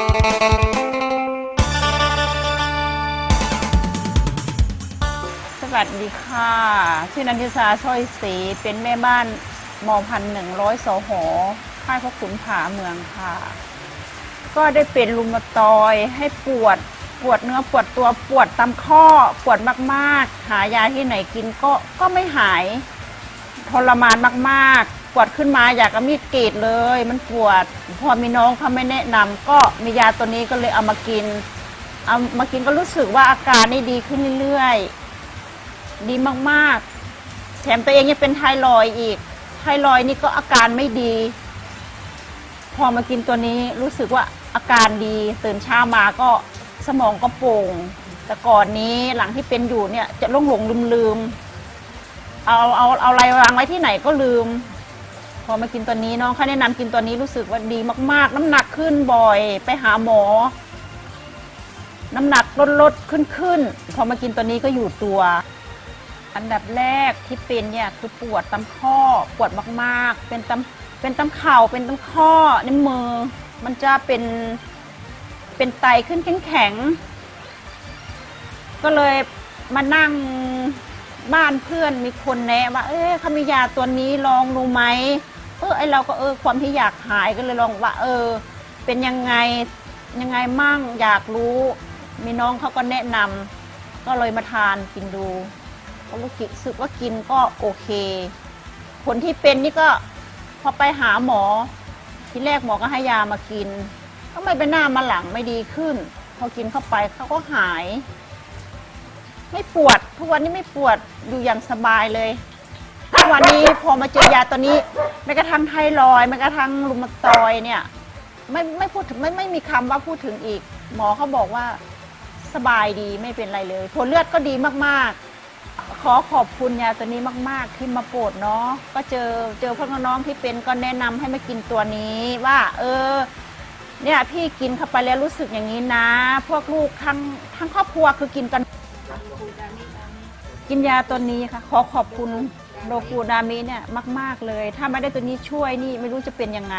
สวัสดีค่ะ ชื่อนันทิสาช่อยศรีเป็นแม่บ้านมพันหนึ่งร้อยสหอค่ายพระขุนผาเมืองค่ะ ก็ได้เป็นรุมาตอยให้ปวดปวดเนื้อปวดตัวปวดตามข้อปวดมาก ๆ หายาที่ไหนกินก็ก็ไม่หายทรมานมาก ๆ ปวดขึ้นมาอยากเอามีดกรีดเลย มันปวด พอมีน้องเขาไม่แนะนำก็มียาตัวนี้ก็เลยเอามากิน เอามากินก็รู้สึกว่าอาการนี่ดีขึ้นเรื่อยๆ ดีมากๆ แถมตัวเองยังเป็นไทรอยด์อีก ไทรอยด์นี่ก็อาการไม่ดี พอมากินตัวนี้รู้สึกว่าอาการดีตื่นเช้ามาก็สมองก็โปร่ง แต่ก่อนนี้หลังที่เป็นอยู่เนี่ยจะหลงหลงลืมลืมๆเอาเอาเอาอะไรวางไว้ที่ไหนก็ลืม อมากินตัวนี้น้องเขาแนะนำกินตัวนี้รู้สึกว่าดีมาก ๆ น้ำหนักขึ้นบ่อย ไปหาหมอ น้ำหนักลดลดขึ้นขึ้นพอมากินตัวนี้ก็อยู่ตัว อันดับแรกที่เป็นเนี่ยคือปวดตามข้อปวดมากๆ เป็นตามเป็นตามเข่าเป็นตามข้อในมือ มันจะเป็นเป็นไตขึ้นแข็งก็เลยมานั่งบ้านเพื่อนมีคนแนะว่า เอ๊ะเขามียาตัวนี้ลองดูไหม เออไอเราก็เออความที่อยากหายก็เลยลองว่า เออ เป็นยังไงยังไงมั่งอยากรู้ มีน้องเขาก็แนะนำก็เลยมาทานกินดูก็รู้สึกว่ากินก็โอเค ผลที่เป็นนี่ก็พอไปหาหมอ ทีแรกหมอก็ให้ยามากิน ก็ไม่เป็นหน้ามาหลังไม่ดีขึ้น พอกินเข้าไปเขาก็หาย ไม่ปวดทุกวันนี้ไม่ปวดอยู่อย่างสบายเลย วันนี้พอมาเจอยาตัวนี้แม้กระทั่งไทรอยด์แม้กระทั่งรุมาตอยด์เนี่ยไม่ไม่พูดถึงไม่ไม่มีคำว่าพูดถึงอีก หมอเขาบอกว่าสบายดีไม่เป็นไรเลยผลเลือดก็ดีมากๆ ขอขอบคุณยาตัวนี้มาก ๆ ที่มาโปรดเนาะก็เจอเจอพวกน้องที่เป็นก็แนะนำให้มากินตัวนี้ว่า เออ เนี่ยพี่กินเข้าไปแล้วรู้สึกอย่างนี้นะ พวกลูกทั้งทั้งครอบครัวคือกินกัน กินยาตัวนี้ค่ะ ขอขอบคุณ โรกูดามิเนี่ยมาก ๆ เลย ถ้าไม่ได้ตัวนี้ช่วยนี่ไม่รู้จะเป็นยังไง